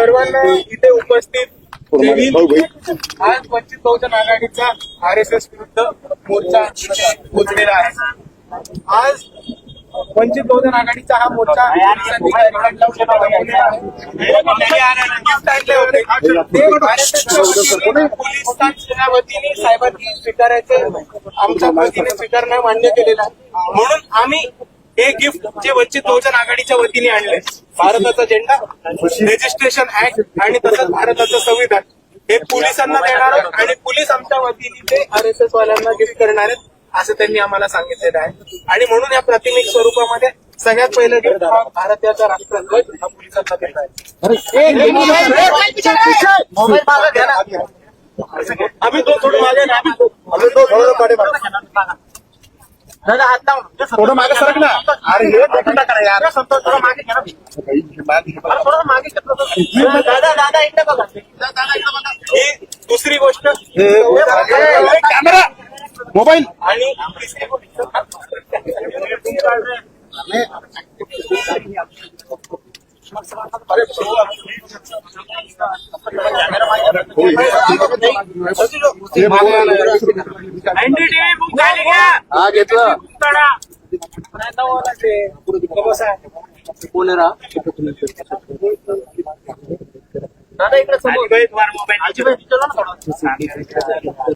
सर्वांना इथे उपस्थित. आज वंचित बहुजन आघाडीचा आर एस एस विरुद्ध मोर्चा इथे पोहोचलेला आहे. आज वंचित बहुजन आघाडीचा हा मोर्चा पोलिसांनी बॅरिकेड लावून थांबवलेला आहे. गिफ्ट आणले होते. ते भारताच्या वतीने, पोलिसांच्या वतीने साहेबांनी स्वीकारायचे. आमच्या वतीने स्वीकार नाही मान्य केलेला आहे. म्हणून आम्ही हे गिफ्ट जे वंचित बहुजन आघाडीच्या वतीने आणले. भारताचा झेंडा रजिस्ट्रेशन ऍक्ट आणि तसंच भारताचं संविधान. हे पोलिसांना देणार आहेत आणि पोलीस आमच्या वतीने ते आर एस एस वाल्यांना गिफ्ट करणार आहेत असं त्यांनी आम्हाला सांगितलेलं आहे. आणि म्हणून या प्राथमिक स्वरूपामध्ये सगळ्यात पहिलं गिफ्ट हा भारताचा राष्ट्रध्वज हा पोलिसांना देत आहे. आम्ही तो थोडं मागे ना. आम्ही तो- आम्ही तो थोडं मागे मागे. दादा हात लावून थोडं मागे सरक ना अरे हे बटन करा यार. संतोष थोडं मागे घ्या ना. अरे थोडं मागे तर. दादा दादा इकडे बघा दादा इकडे बघा. ही दुसरी गोष्ट. कॅमेरा. मोबाईल. आणि झाली घ्या हा घेतलं दादा इकडे अजिबात